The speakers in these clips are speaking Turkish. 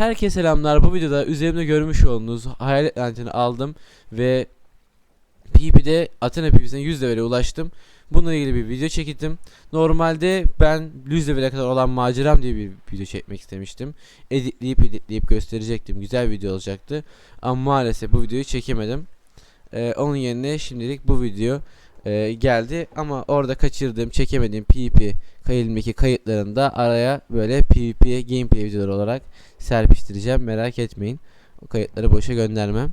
Herkese selamlar. Bu videoda üzerimde görmüş olduğunuz hayalet lantini aldım ve PvP'de Athena PvP'sine 100 level'e ulaştım. Bununla ilgili bir video çektim. Normalde ben 100 level'e kadar olan maceram diye bir video çekmek istemiştim. Editleyip editleyip gösterecektim. Güzel bir video olacaktı. Ama maalesef bu videoyu çekemedim. Ee, onun yerine şimdilik bu video e, geldi. Ama orada kaçırdığım, çekemediğim PvP kayılımdaki kayıtlarında araya böyle PvP gameplay videoları olarak serpiştireceğim. Merak etmeyin. O kayıtları boşa göndermem.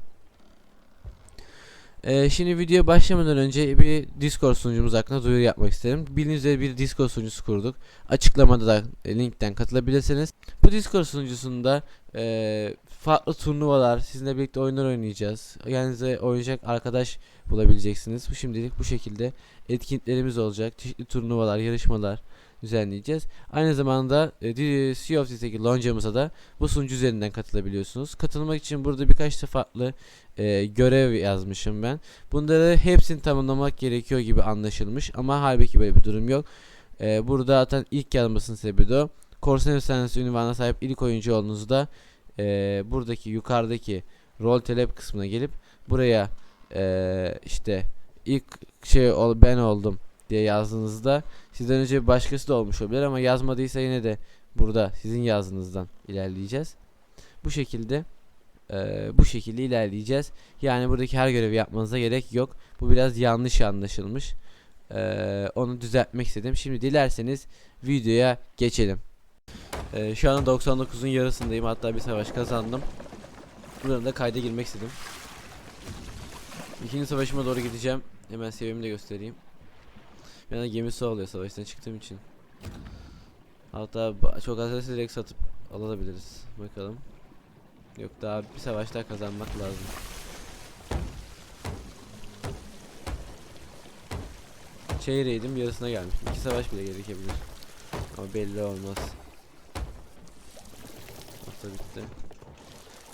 Ee, şimdi videoya başlamadan önce bir Discord sunucumuz hakkında duyuru yapmak isterim. Bildiğiniz üzere bir Discord sunucusu kurduk. Açıklamada da e, linkten katılabilirsiniz. Bu Discord sunucusunda e, farklı turnuvalar, sizinle birlikte oyunlar oynayacağız. Kendinize oynayacak arkadaş bulabileceksiniz. Bu şimdilik bu şekilde etkinliklerimiz olacak. Çeşitli turnuvalar, yarışmalar düzenleyeceğiz. Aynı zamanda e, Sea of Thieves'teki loncamıza da bu sunucu üzerinden katılabiliyorsunuz. Katılmak için burada birkaç farklı e, görev yazmışım ben. Bunları hepsini tamamlamak gerekiyor gibi anlaşılmış ama halbuki böyle bir durum yok. E, burada zaten ilk yazmasının sebebi de o. Korsan Efsanesi ünvanına sahip ilk oyuncu olduğunuzda e, buradaki yukarıdaki rol telep kısmına gelip buraya e, işte ilk şey ol, ben oldum diye yazdığınızda sizden önce bir başkası da olmuş olabilir ama yazmadıysa yine de burada sizin yazdığınızdan ilerleyeceğiz. Bu şekilde e, bu şekilde ilerleyeceğiz. Yani buradaki her görevi yapmanıza gerek yok. Bu biraz yanlış anlaşılmış. E, onu düzeltmek istedim. Şimdi dilerseniz videoya geçelim. E, şu anda 99'un yarısındayım. Hatta bir savaş kazandım. Buradan da kayda girmek istedim. İkinci savaşıma doğru gideceğim. Hemen seviyemi de göstereyim. Bir anda gemi su alıyor savaştan çıktığım için. Hatta çok az direkt satıp alabiliriz. Bakalım. Yok daha bir savaş daha kazanmak lazım. Çeyreğiydim yarısına gelmiştim. İki savaş bile gerekebilir. Ama belli olmaz. Hafta bitti.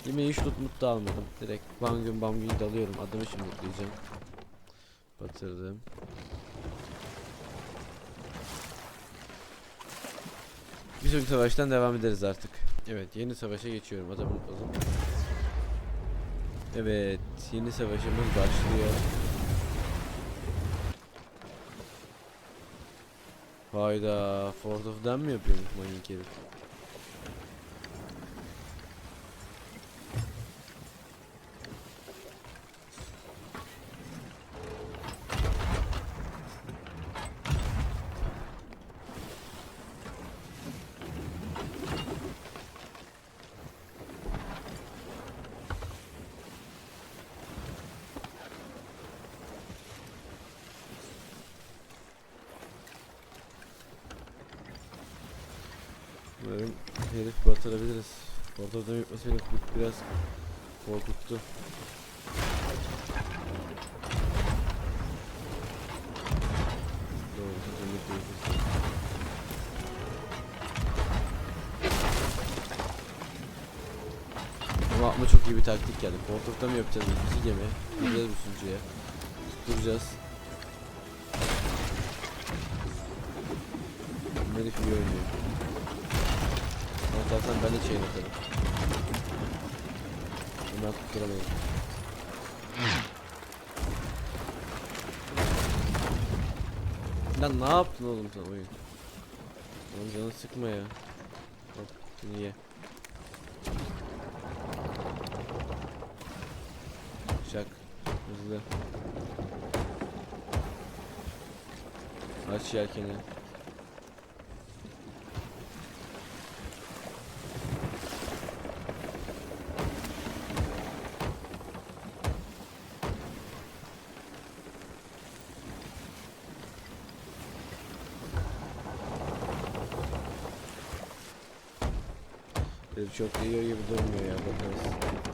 Yine hiç loot mut da almadım. Direkt bam gün bam gün dalıyorum. Adımı şimdi lootlayacağım. Batırdım. Bir sonraki savaştan devam ederiz artık. Evet yeni savaşa geçiyorum adamı unutmadım. Evet yeni savaşımız başlıyor. Hayda Fort of Dam mi yapıyormuş manyak herif? Umarım herif batırabiliriz. Dam yapması beni biraz korkuttu. Doğru, hızlılık değişirse. Ama çok iyi bir taktik geldi. Fort of Dam yapacağız ikinci gemi. Gideceğiz bu sunucuya. Duracağız. Herif iyi oynuyor. Zaten ben de chain atarım. Hemen tutturamayız. Lan ne yaptın oğlum sen oyun? Oğlum canını sıkma ya. Hop şunu ye. Şak. Hızlı. Aç yelkeni. Çok da iyi gibi durmuyor ya bakarız.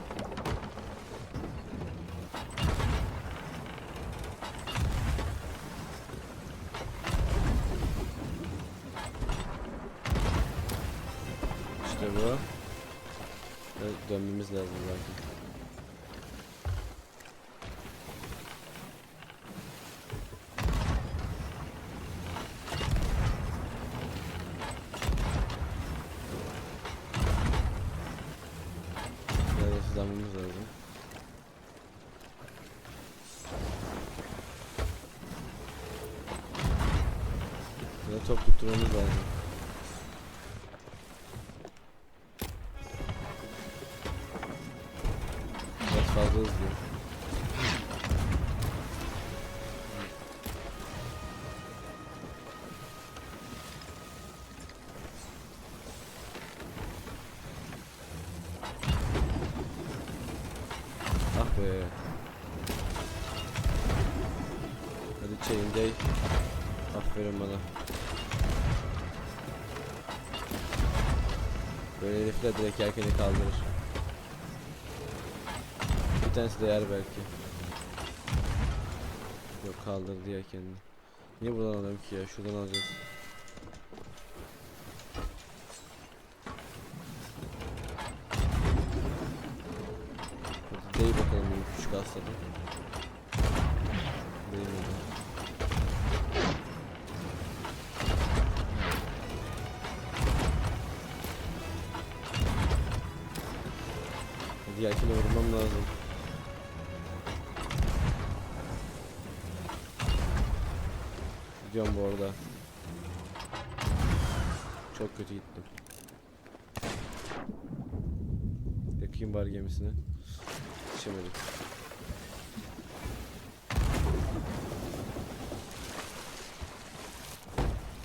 Ya da top Herifler direkt yelkeni kaldırır. Bir tanesi de yer belki. Yok kaldırdı yelkenini. Niye buradan alalım ki ya? Şuradan alacağız. Dey bakalım benim küçük aslanım. Hadi yelkeni vurmam lazım. Gidiyorum bu arada. Çok kötü gittim. Yakayım bar gemisine. Yetişemedik.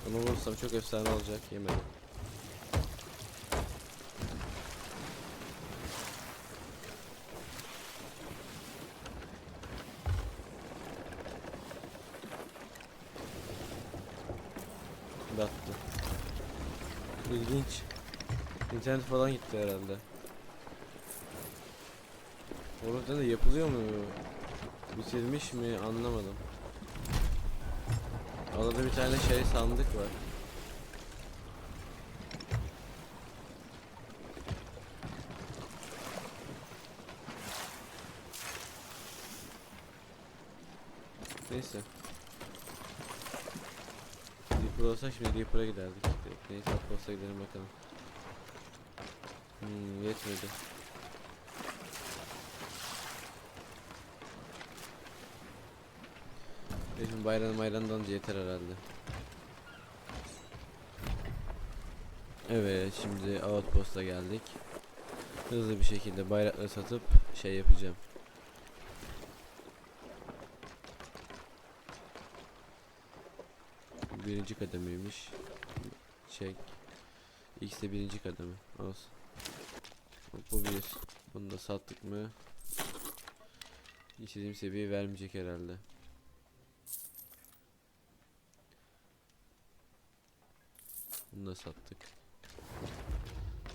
Onu vurursam çok efsane olacak. Yemedim. İlginç. İnternet falan gitti herhalde. Orada da yapılıyor mu? Bitirmiş mi anlamadım. Orada bir tane şey sandık var. Neyse. Reaper olsa şimdi Reaper'a giderdik. Neyse Outpost'a gidelim bakalım. Hmm, yetmedi. Benim bayram bayramdan yeter herhalde. Evet şimdi Outpost'a geldik. Hızlı bir şekilde bayrakları satıp şey yapacağım. Birinci kademeymiş. Çek. X de birinci kademe. Olsun. Bu bir. Bunu da sattık mı? İstediğim seviye vermeyecek herhalde. Bunu da sattık.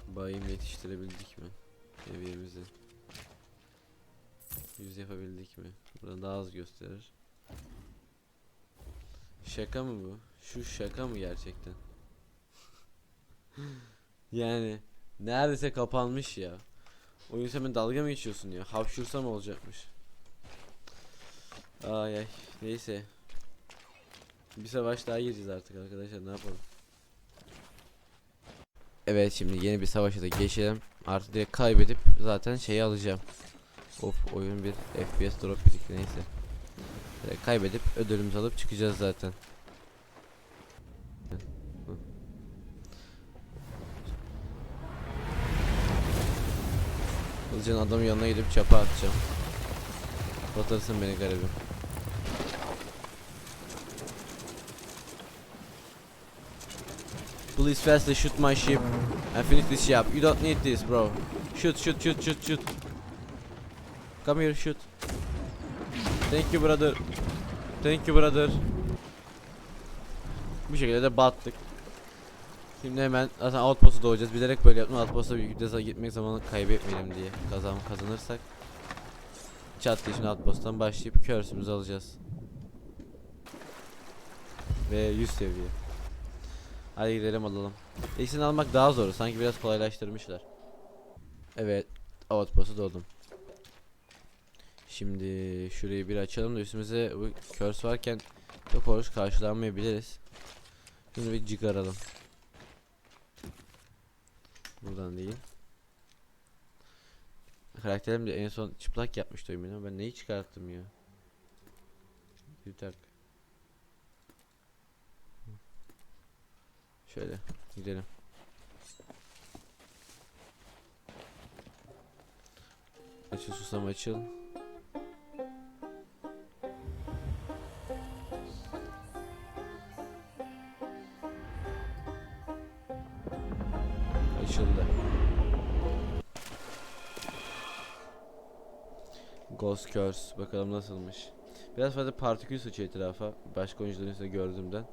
Bayım yetiştirebildik mi? Seviyemizi. Yüz yapabildik mi? Burada daha az gösterir. Şaka mı bu? Şu şaka mı gerçekten? yani neredeyse kapanmış ya. Oyun sen dalga mı geçiyorsun ya? Hapşursam olacakmış. Ay ay. Neyse. Bir savaş daha gireceğiz artık arkadaşlar ne yapalım. Evet şimdi yeni bir savaşa da geçelim. Artık direkt kaybedip zaten şeyi alacağım. Of oyun bir FPS drop birikti neyse. Direkt kaybedip ödülümüzü alıp çıkacağız zaten. Hızlıca adamın yanına gidip çapa atacağım. Batırsın beni garibim. Please fastly shoot my ship and finish this job. You don't need this, bro. Shoot, shoot, shoot, shoot, shoot. Come here, shoot. Thank you, brother. Thank you, brother. Bu şekilde de battık. Şimdi hemen zaten outpost'a doğacağız. Bilerek böyle yaptım. Outpost'a bir güdese gitmek zamanı kaybetmeyelim diye. Kazan kazanırsak. Çat diye şimdi outpost'tan başlayıp curse'ümüzü alacağız. Ve 100 seviye. Hadi gidelim alalım. İkisini almak daha zor. Sanki biraz kolaylaştırmışlar. Evet. Outpost'a doğdum. Şimdi şurayı bir açalım da üstümüze bu curse varken çok hoş karşılanmayabiliriz. Şimdi bir cigaralım. Buradan değil. Karakterim de en son çıplak yapmıştı oyunu. ama Ben neyi çıkarttım ya? Bir dakika. Şöyle gidelim. Açıl susam açıl. Ghost Curse bakalım nasılmış. Biraz fazla partikül sıçıyor etrafa. Başka oyuncuların üstünde gördüğümden.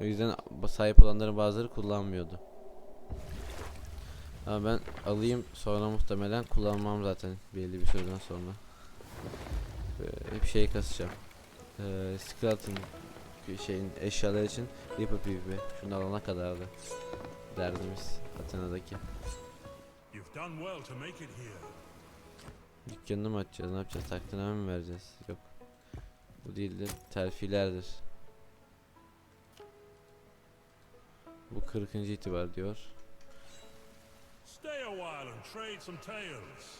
O yüzden sahip olanların bazıları kullanmıyordu. Ama ben alayım sonra muhtemelen kullanmam zaten belli bir süreden sonra. Ee, hep şey kasacağım. Ee, Skeleton şeyin eşyalar için Reaper PvP. Şunu alana kadardı. Derdimiz Athena'daki. You've done well to make it here. Dükkanını mı açacağız? Ne yapacağız? Takdiname mi vereceğiz? Yok. Bu değildir. Terfilerdir. Bu 40. itibar diyor. Stay a while and trade some tales.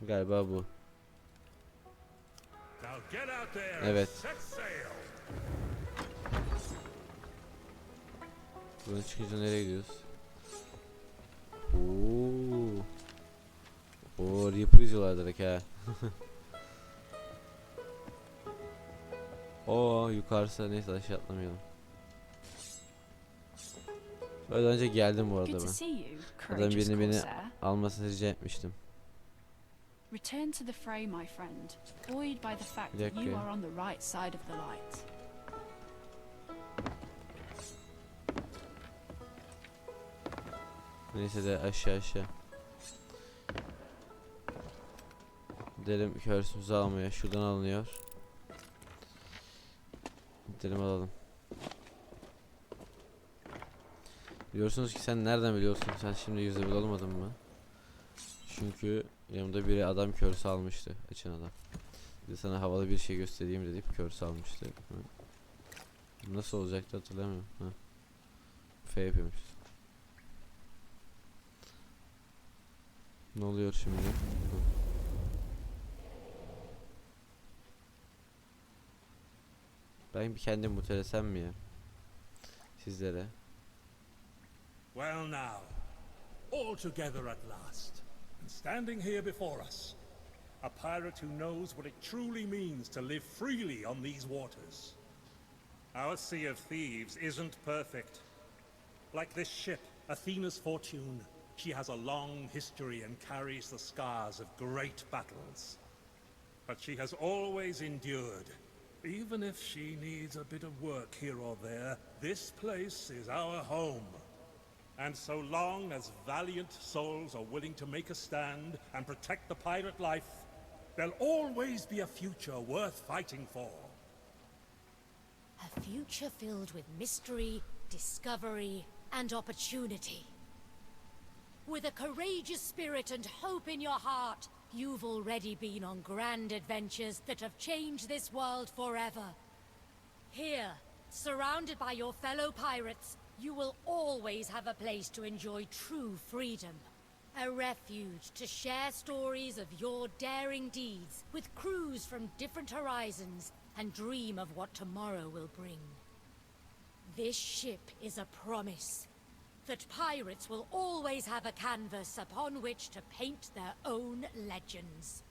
Galiba bu. Evet. Buradan çıkınca nereye gidiyoruz? Oo. Oo Reaper izliyorlar direkt ha. Oo yukarısı neyse aşağı atlamayalım. Öyle önce geldim bu arada ben. Adam birini beni almasını rica etmiştim. Return to the fray, my friend, buoyed by the fact that you are on the right side of the light. Neyse de aşağı aşağı. Gidelim körsümüzü almaya. Şuradan alınıyor. Gidelim alalım. Biliyorsunuz ki sen nereden biliyorsun? Sen şimdi yüzde bir olmadın mı? Çünkü yanımda biri adam körsü almıştı. Açın adam. Bir de sana havalı bir şey göstereyim dedi. Körsü almıştı. Nasıl olacaktı hatırlamıyorum. Ha. F yapıyormuş. Ne oluyor şimdi? Ben bir kendim mutelesem mi ya? Sizlere. Well now, all together at last, and standing here before us, a pirate who knows what it truly means to live freely on these waters. Our Sea of Thieves isn't perfect. Like this ship, Athena's Fortune, she has a long history and carries the scars of great battles. But she has always endured. Even if she needs a bit of work here or there, this place is our home. And so long as valiant souls are willing to make a stand and protect the pirate life, there'll always be a future worth fighting for. A future filled with mystery, discovery, and opportunity. With a courageous spirit and hope in your heart, you've already been on grand adventures that have changed this world forever. Here, surrounded by your fellow pirates, you will always have a place to enjoy true freedom. A refuge to share stories of your daring deeds with crews from different horizons and dream of what tomorrow will bring. This ship is a promise that pirates will always have a canvas upon which to paint their own legends.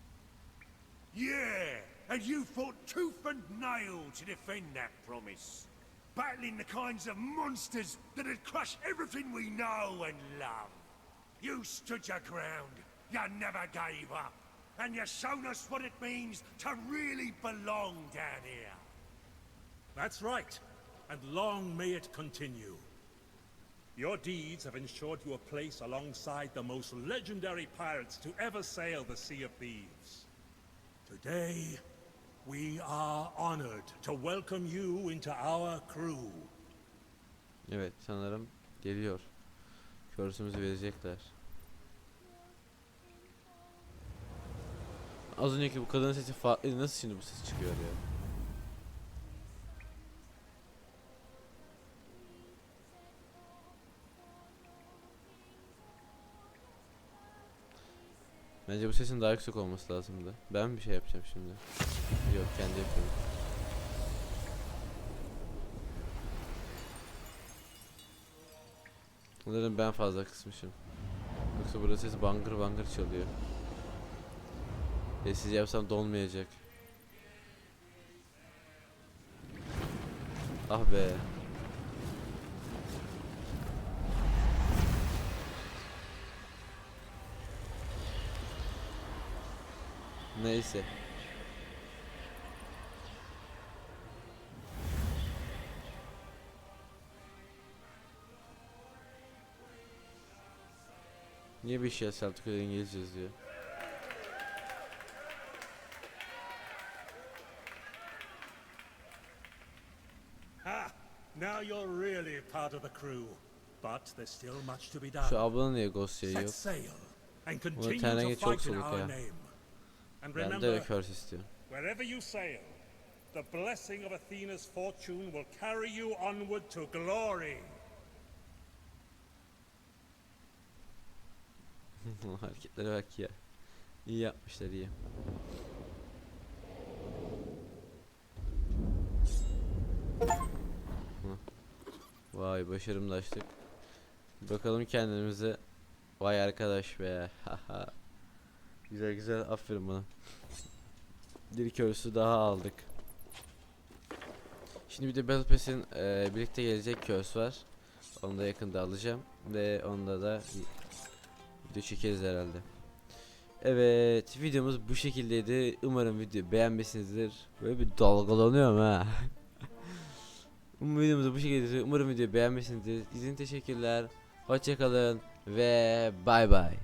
Yeah, and you fought tooth and nail to defend that promise. Battling the kinds of monsters that had crushed everything we know and love. You stood your ground, you never gave up, and you shown us what it means to really belong down here. That's right, and long may it continue. Your deeds have ensured you a place alongside the most legendary pirates to ever sail the Sea of Thieves. Today, we are honored to welcome you into our crew. Evet sanırım geliyor. Körsümüzü verecekler. Az önceki bu kadının sesi farklıydı. Nasıl şimdi bu ses çıkıyor ya? Bence bu sesin daha yüksek olması lazımdı. Ben bir şey yapacağım şimdi. Yok kendi yapıyorum. Sanırım ben fazla kısmışım. Yoksa burada ses bangır bangır çalıyor. Sessiz yapsam dolmayacak. Ah be. Neyse. Niye bir şey Celtic İngilizce yazıyor? Now you're really part of the crew. But there's still much to be done. Şu ablanın niye ghost şeyi Set yok? sail and Ulan continue tenrenge to çok fight in soluk our ya. And Ben de remember, curse istiyorum. wherever you sail, the blessing of Athena's fortune will carry you onward to glory. Hareketlere bak ya. İyi yapmışlar iyi. Hı. Vay başarımlaştık. Bakalım kendimize. Vay arkadaş be. haha. Güzel güzel aferin bana. Bir körsü daha aldık. Şimdi bir de Battle Pass'in eee, birlikte gelecek körs var. Onu da yakında alacağım. Ve onda da video çekeriz herhalde. Evet videomuz bu şekildeydi. Umarım video beğenmişsinizdir. Böyle bir dalgalanıyorum ha. Umarım videomuzu bu şekilde Umarım video beğenmişsinizdir. İzin teşekkürler. Hoşçakalın ve bay bay.